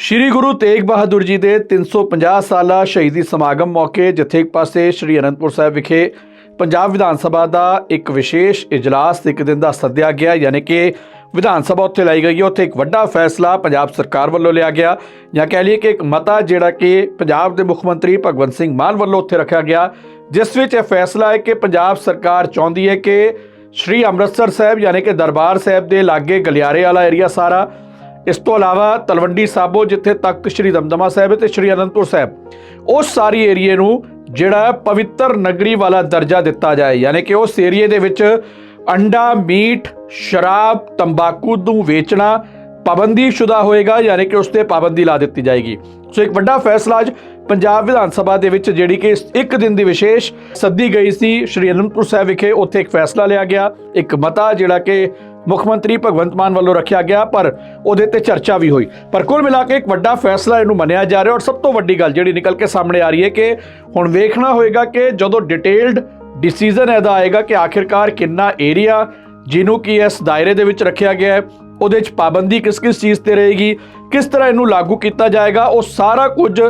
ਸ਼੍ਰੀ ਗੁਰੂ ਤੇਗ ਬਹਾਦਰ ਜੀ ਦੇ 350 ਸਾਲਾ ਸ਼ਹੀਦੀ ਸਮਾਗਮ ਮੌਕੇ ਜਿੱਥੇ ਇੱਕ ਪਾਸੇ ਸ਼੍ਰੀ ਅਨੰਦਪੁਰ ਸਾਹਿਬ ਵਿਖੇ ਪੰਜਾਬ ਵਿਧਾਨ ਸਭਾ ਦਾ ਇੱਕ ਵਿਸ਼ੇਸ਼ ਇਜਲਾਸ ਇੱਕ ਦਿਨ ਦਾ ਸੱਦਿਆ ਗਿਆ, ਯਾਨੀ ਕਿ ਵਿਧਾਨ ਸਭਾ ਉੱਥੇ ਲਾਈ ਗਈ ਹੈ। ਉੱਥੇ ਇੱਕ ਵੱਡਾ ਫੈਸਲਾ ਪੰਜਾਬ ਸਰਕਾਰ ਵੱਲੋਂ ਲਿਆ ਗਿਆ ਜਾਂ ਕਹਿ ਲਈਏ ਕਿ ਇੱਕ ਮਤਾ ਜਿਹੜਾ ਕਿ ਪੰਜਾਬ ਦੇ ਮੁੱਖ ਮੰਤਰੀ ਭਗਵੰਤ ਸਿੰਘ ਮਾਨ ਵੱਲੋਂ ਉੱਥੇ ਰੱਖਿਆ ਗਿਆ, ਜਿਸ ਵਿੱਚ ਇਹ ਫੈਸਲਾ ਹੈ ਕਿ ਪੰਜਾਬ ਸਰਕਾਰ ਚਾਹੁੰਦੀ ਹੈ ਕਿ ਸ਼੍ਰੀ ਅੰਮ੍ਰਿਤਸਰ ਸਾਹਿਬ, ਯਾਨੀ ਕਿ ਦਰਬਾਰ ਸਾਹਿਬ ਦੇ ਲਾਗੇ ਗਲਿਆਰੇ ਵਾਲਾ ਏਰੀਆ ਸਾਰਾ ਇਸ ਤੋਂ ਇਲਾਵਾ ਤਲਵੰਡੀ ਸਾਬੋ, ਜਿੱਥੇ ਤੱਕ ਸ਼੍ਰੀ ਦਮਦਮਾ ਸਾਹਿਬ ਹੈ ਤੇ ਸ਼੍ਰੀ ਅਨੰਦਪੁਰ ਸਾਹਿਬ, ਉਸ ਸਾਰੀ ਏਰੀਏ ਨੂੰ ਜਿਹੜਾ ਪਵਿੱਤਰ ਨਗਰੀ ਵਾਲਾ ਦਰਜਾ ਦਿੱਤਾ ਜਾਏ। ਯਾਨੀ ਕਿ ਉਸ ਏਰੀਏ ਦੇ ਵਿੱਚ ਅੰਡਾ, ਮੀਟ, ਸ਼ਰਾਬ, ਤੰਬਾਕੂ ਨੂੰ ਵੇਚਣਾ ਪਾਬੰਦੀ ਸ਼ੁਦਾ ਹੋਏਗਾ, ਯਾਨੀ ਕਿ ਉਸ ਤੇ ਪਾਬੰਦੀ ਲਾ ਦਿੱਤੀ ਜਾਏਗੀ। ਸੋ ਇੱਕ ਵੱਡਾ ਫੈਸਲਾ ਅੱਜ ਪੰਜਾਬ ਵਿਧਾਨ ਸਭਾ ਦੇ ਵਿੱਚ, ਜਿਹੜੀ ਕਿ ਇੱਕ ਦਿਨ ਦੀ ਵਿਸ਼ੇਸ਼ ਸੱਦੀ ਗਈ ਸੀ, ਸ਼੍ਰੀ ਅਨੰਦਪੁਰ ਸਾਹਿਬ ਵਿਖੇ, ਉੱਥੇ ਇੱਕ ਫੈਸਲਾ ਲਿਆ ਗਿਆ। ਇੱਕ ਮਤਾ ਜਿਹੜਾ ਕਿ ਮੁੱਖ ਮੰਤਰੀ ਭਗਵੰਤ ਮਾਨ ਵੱਲੋਂ ਰੱਖਿਆ ਗਿਆ, ਪਰ ਉਹਦੇ ਤੇ ਚਰਚਾ ਵੀ ਹੋਈ। ਪਰ ਕੁੱਲ ਮਿਲਾ ਕੇ ਇੱਕ ਵੱਡਾ ਫੈਸਲਾ ਇਹਨੂੰ ਮੰਨਿਆ ਜਾ ਰਿਹਾ, ਔਰ ਸਭ ਤੋਂ ਵੱਡੀ ਗੱਲ ਜਿਹੜੀ ਨਿਕਲ ਕੇ ਸਾਹਮਣੇ ਆ ਰਹੀ ਹੈ ਕਿ ਹੁਣ ਵੇਖਣਾ ਹੋਏਗਾ ਕਿ ਜਦੋਂ ਡਿਟੇਲਡ ਡਿਸੀਜਨ ਇਹਦਾ ਆਏਗਾ ਕਿ ਆਖਿਰਕਾਰ ਕਿੰਨਾ ਏਰੀਆ ਜਿਹਨੂੰ ਕਿ ਇਸ ਦਾਇਰੇ ਦੇ ਵਿੱਚ ਰੱਖਿਆ ਗਿਆ ਹੈ, ਉਹਦੇ ਵਿੱਚ ਪਾਬੰਦੀ ਕਿਸ ਕਿਸ ਚੀਜ਼ ਤੇ ਰਹੇਗੀ, ਕਿਸ ਤਰ੍ਹਾਂ ਇਹਨੂੰ ਲਾਗੂ ਕੀਤਾ ਜਾਏਗਾ, ਉਹ ਸਾਰਾ ਕੁਝ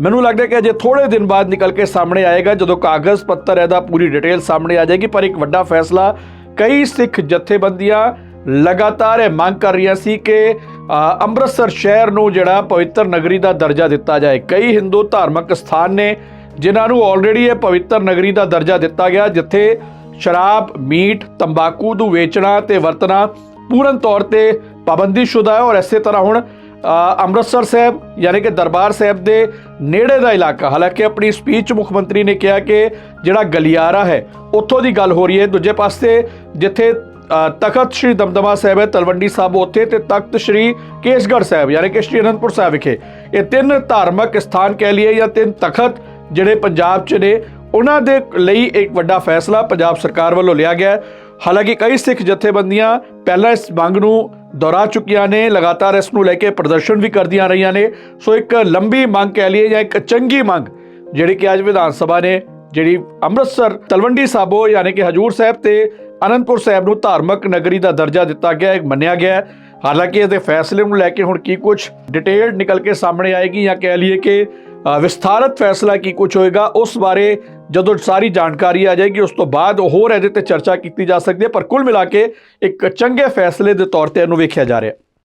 ਮੈਨੂੰ ਲੱਗਦਾ ਕਿ ਅਜੇ ਥੋੜੇ ਦਿਨ ਬਾਅਦ ਨਿਕਲ ਕੇ ਸਾਹਮਣੇ ਆਏਗਾ, ਜਦੋਂ ਕਾਗਜ਼ ਪੱਤਰ ਇਹਦਾ ਪੂਰੀ ਡਿਟੇਲ ਸਾਹਮਣੇ ਆ ਜਾਏਗੀ। ਪਰ ਇੱਕ ਵੱਡਾ ਫੈਸਲਾ, ਕਈ ਸਿੱਖ ਜਥੇਬੰਦੀਆਂ ਲਗਾਤਾਰ ਇਹ ਮੰਗ ਕਰ ਰਹੀਆਂ ਸੀ ਕਿ ਅੰਮ੍ਰਿਤਸਰ ਸ਼ਹਿਰ ਨੂੰ ਜਿਹੜਾ ਪਵਿੱਤਰ ਨਗਰੀ ਦਾ ਦਰਜਾ ਦਿੱਤਾ ਜਾਏ। ਕਈ ਹਿੰਦੂ ਧਾਰਮਿਕ ਸਥਾਨ ਨੇ ਜਿਨ੍ਹਾਂ ਨੂੰ ਆਲਰੇਡੀ ਇਹ ਪਵਿੱਤਰ ਨਗਰੀ ਦਾ ਦਰਜਾ ਦਿੱਤਾ ਗਿਆ, ਜਿੱਥੇ ਸ਼ਰਾਬ, ਮੀਟ, ਤੰਬਾਕੂ ਨੂੰ ਵੇਚਣਾ ਤੇ ਵਰਤਣਾ ਪੂਰਨ ਤੌਰ ਤੇ ਪਾਬੰਦੀਸ਼ੁਦਾ ਹੈ। ਔਰ ਇਸੇ ਤਰ੍ਹਾਂ ਹੁਣ ਅੰਮ੍ਰਿਤਸਰ ਸਾਹਿਬ, ਯਾਨੀ ਕਿ ਦਰਬਾਰ ਸਾਹਿਬ ਦੇ ਨੇੜੇ ਦਾ ਇਲਾਕਾ, ਹਾਲਾਂਕਿ ਆਪਣੀ ਸਪੀਚ ਮੁੱਖ ਮੰਤਰੀ ਨੇ ਕਿਹਾ ਕਿ ਜਿਹੜਾ ਗਲਿਆਰਾ ਹੈ, ਉੱਥੋਂ ਦੀ ਗੱਲ ਹੋ ਰਹੀ ਹੈ। ਦੂਜੇ ਪਾਸੇ, ਜਿੱਥੇ ਤਖਤ ਸ੍ਰੀ ਦਮਦਮਾ ਸਾਹਿਬ ਹੈ, ਤਲਵੰਡੀ ਸਾਹਿਬ ਉੱਥੇ ਤੇ ਤਖਤ ਸ੍ਰੀ ਕੇਸਗੜ੍ਹ ਸਾਹਿਬ, ਯਾਨੀ ਕਿ ਸ੍ਰੀ ਅਨੰਦਪੁਰ ਸਾਹਿਬ ਵਿਖੇ। ਇਹ ਤਿੰਨ ਧਾਰਮਿਕ ਸਥਾਨ ਕਹਿ ਲਈਏ ਜਾਂ ਤਿੰਨ ਤਖਤ ਜਿਹੜੇ ਪੰਜਾਬ 'ਚ ਨੇ, ਉਹਨਾਂ ਦੇ ਲਈ ਇੱਕ ਵੱਡਾ ਫੈਸਲਾ ਪੰਜਾਬ ਸਰਕਾਰ ਵੱਲੋਂ ਲਿਆ ਗਿਆ ਹੈ। ਹਾਲਾਂਕਿ ਕਈ ਸਿੱਖ ਜਥੇਬੰਦੀਆਂ ਪਹਿਲਾਂ ਇਸ ਮੰਗ ਨੂੰ ਦੁਹਰਾ ਚੁੱਕੀਆਂ ਨੇ, ਲਗਾਤਾਰ ਇਸ ਨੂੰ ਲੈ ਕੇ ਪ੍ਰਦਰਸ਼ਨ ਵੀ ਕਰਦੀਆਂ ਰਹੀਆਂ ਨੇ। ਸੋ ਇੱਕ ਲੰਬੀ ਮੰਗ ਕਹਿ ਲਈਏ ਜਾਂ ਇੱਕ ਚੰਗੀ ਮੰਗ ਜਿਹੜੀ ਕਿ ਅੱਜ ਵਿਧਾਨ ਸਭਾ ਨੇ, ਜਿਹੜੀ ਅੰਮ੍ਰਿਤਸਰ ਤਲਵੰਡੀ ਸਾਬੋ ਯਾਨੀ ਕਿ ਹਜੂਰ ਸਾਹਿਬ ਤੇ ਅਨੰਦਪੁਰ ਸਾਹਿਬ ਨੂੰ ਧਾਰਮਿਕ ਨਗਰੀ ਦਾ ਦਰਜਾ ਦਿੱਤਾ ਗਿਆ ਹੈ ਮੰਨਿਆ ਗਿਆ ਹੈ। ਹਾਲਾਂਕਿ ਇਹਦੇ ਫੈਸਲੇ ਨੂੰ ਲੈ ਕੇ ਹੁਣ ਕੀ ਕੁਝ ਡਿਟੇਲਡ ਨਿਕਲ ਕੇ ਸਾਹਮਣੇ ਆਏਗੀ ਜਾਂ ਕਹਿ ਲਈਏ ਕਿ ਵਿਸਥਾਰਤ ਫੈਸਲਾ ਕੀ ਕੁਝ ਹੋਏਗਾ, ਉਸ ਬਾਰੇ ਜਦੋਂ ਸਾਰੀ ਜਾਣਕਾਰੀ ਆ ਜਾਏਗੀ, ਉਸ ਤੋਂ ਬਾਅਦ ਹੋਰ ਇਹਦੇ ਤੇ ਚਰਚਾ ਕੀਤੀ ਜਾ ਸਕਦੀ ਹੈ। ਪਰ ਕੁੱਲ ਮਿਲਾ ਕੇ ਇੱਕ ਚੰਗੇ ਫੈਸਲੇ ਦੇ ਤੌਰ ਤੇ ਇਹਨੂੰ ਵੇਖਿਆ ਜਾ ਰਿਹਾ ਹੈ।